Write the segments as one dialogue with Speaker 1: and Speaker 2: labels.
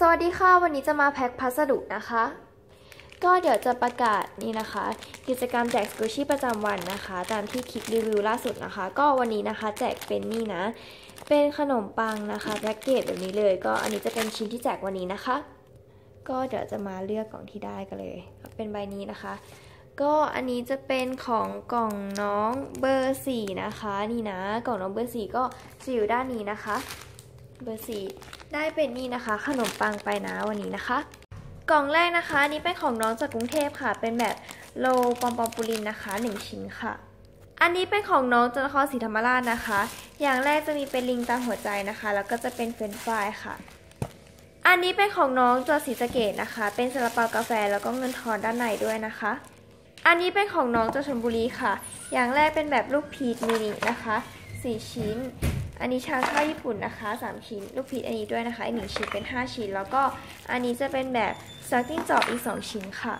Speaker 1: สวัสดีค่ะ วันนี้จะมาแพ็คพัสดุนะคะ ก็เดี๋ยวจะประกาศนี่นะคะ กิจกรรมแจกสกูชี่ประจำวันนะคะ ตามที่คลิปรีวิวล่าสุดนะคะ ก็วันนี้นะคะแจกเป็นนี่นะ เป็นขนมปังนะคะแพ็กเกจแบบนี้เลย ก็อันนี้จะเป็นชิ้นที่แจกวันนี้นะคะ ก็เดี๋ยวจะมาเลือกกล่องที่ได้กันเลย เป็นใบนี้นะคะ ก็อันนี้จะเป็นของกล่องน้องเบอร์สี่นะคะ นี่นะ กล่องน้องเบอร์สี่ก็จะอยู่ด้านนี้นะคะ เบอร์สี่ ได้เป็นนี่นะคะ ขนมปังไปนะวันนี้นะคะ กล่องแรกนะคะอันนี้เป็นของน้องจากกรุงเทพค่ะ เป็นแบบโลปอมปอมปูลินนะคะ 1 ชิ้นค่ะ อันนี้เป็นของน้องจากนครศรีธรรมราชนะคะ อย่างแรกจะมีเป็นลิงตามหัวใจนะคะ แล้วก็จะเป็นเฟรนฟรายค่ะ อันนี้เป็นของน้องจากศรีสะเกดนะคะ เป็นซาลาเปากาแฟแล้วก็เงินทอนด้านในด้วยนะคะ อันนี้เป็นของน้องจากชลบุรีค่ะ อย่างแรกเป็นแบบลูกพีชมินินะคะ 4 ชิ้น อันนี้ชาข้าวญี่ปุ่นนะคะ 3 ชิ้น ลูกพีชอันนี้ด้วยนะคะอีกหนึ่งชิ้นเป็น 5 ชิ้น แล้วก็อันนี้จะเป็นแบบสตักกิ้งจอกอีก 2 ชิ้นค่ะ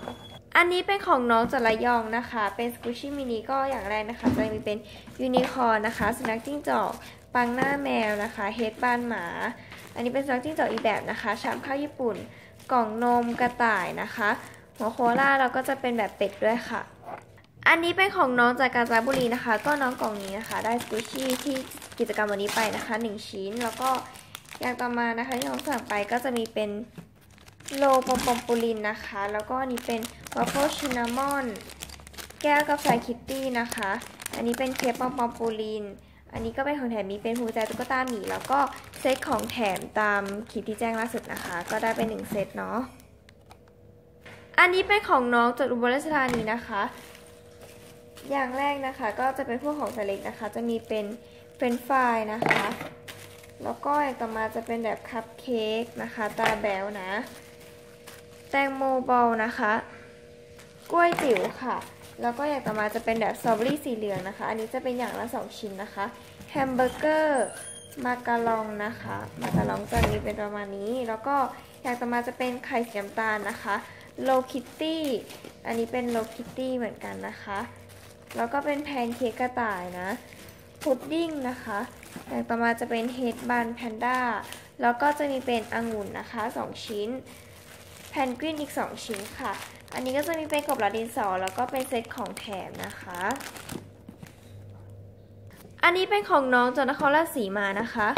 Speaker 1: อันนี้เป็นของน้องจระยองนะคะ เป็นสกูชี่มินิก็อย่างแรกนะคะ จะมีเป็นยูนิคอร์นะคะสนักจิ้งจอกปังหน้าแมวนะคะเฮดบ้านหมา อันนี้เป็นสนักจิ้งจอกอีกแบบนะคะ ชามข้าวญี่ปุ่น กล่องนมกระต่ายนะคะ หัวโคล่าแล้วก็จะเป็นแบบเป็ดด้วยค่ะ อันนี้เป็นของน้องจากกาญจนบุรีนะคะ ก็น้องกล่องนี้นะคะ ได้สกูชี่ที่กิจกรรมวันนี้ไปนะคะ 1 ชิ้น แล้วก็อย่างต่อมานะคะที่น้องสั่งไปก็จะมีเป็นโลปอมปอมปูลินนะคะ แล้วก็อันนี้เป็นวัฟเฟิลชินนามอนแก้วกาแฟคิตตี้นะคะ อันนี้เป็นเค้กปอมปอมปูลิน อันนี้ก็เป็นของแถมมีเป็นหูใจตุ๊กตาหมี แล้วก็เซตของแถมตามคลิปที่แจ้งล่าสุดนะคะ ก็ได้เป็น1เซตเนาะ อันนี้เป็นของน้องจากอุบลราชธานีนะคะ อย่างแรกนะคะก็จะเป็นพวกของสเล็กนะคะ จะมีเป็นเฟรนฟรายนะคะ แล้วก็อย่างต่อมาจะเป็นแบบคัพเค้กนะคะ ตาแบวนะ แตงโมบอลนะคะ กล้วยจิ๋วค่ะ แล้วก็อย่างต่อมาจะเป็นแบบสตรอเบอรี่สีเหลืองนะคะ อันนี้จะเป็นอย่างละสองชิ้นนะคะ แฮมเบอร์เกอร์มาการองนะคะ มาการองจะมีเป็นประมาณนี้ แล้วก็อย่างต่อมาจะเป็นไข่สีน้ำตาลนะคะโลคิตตี้ อันนี้เป็นโลคิตตี้เหมือนกันนะคะ แล้วก็เป็นแพนเค้กกระต่ายนะ พุดดิ้งนะคะ อย่างต่อมาจะเป็นเฮดบันแพนด้า แล้วก็จะมีเป็นองุ่นนะคะ 2 ชิ้น แพนกวินอีก 2 ชิ้นค่ะ อันนี้ก็จะมีเป็นกบลาดินสอแล้วก็เป็นเซตของแถมนะคะ อันนี้เป็นของน้องจากนครราชสีมานะคะ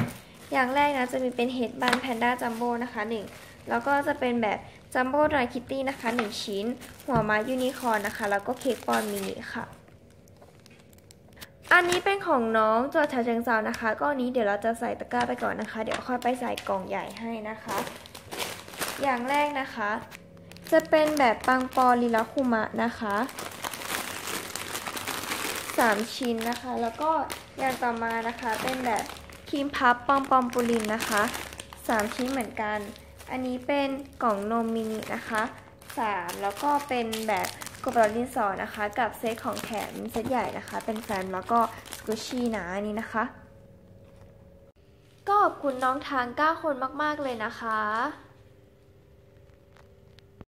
Speaker 1: อย่างแรกนะจะมีเป็นเฮดบันแพนด้าจัมโบ้นะคะ 1 แล้วก็จะเป็นแบบจัมโบ้ดรายคิตตี้นะคะ 1 ชิ้น หัวไม้ยูนิคอร์นะคะ แล้วก็เค้กปอนมินิค่ะ อันนี้เป็นของน้องจอชาเชิงเซานะคะก็นี้เดี๋ยวเราจะใส่ตะกร้าไปก่อนนะคะ เดี๋ยวค่อยไปใส่กล่องใหญ่ให้นะคะ อย่างแรกนะคะ จะเป็นแบบปังปอลิลาคุมะนะคะ3ชิ้นนะคะ แล้วก็อย่างต่อมานะคะเป็นแบบครีมพับปอมปอมปูลินนะคะ3ชิ้นเหมือนกัน อันนี้เป็นกล่องนมมินินะคะ3แล้วก็เป็นแบบ กบรอดินสอนะคะกับเซตของแถมเซตใหญ่นะคะ เป็นแฟนแล้วก็สกูชี่นะนี่นะคะ ก็ขอบคุณน้องทาง 9 คนมาก ๆ เลยนะคะ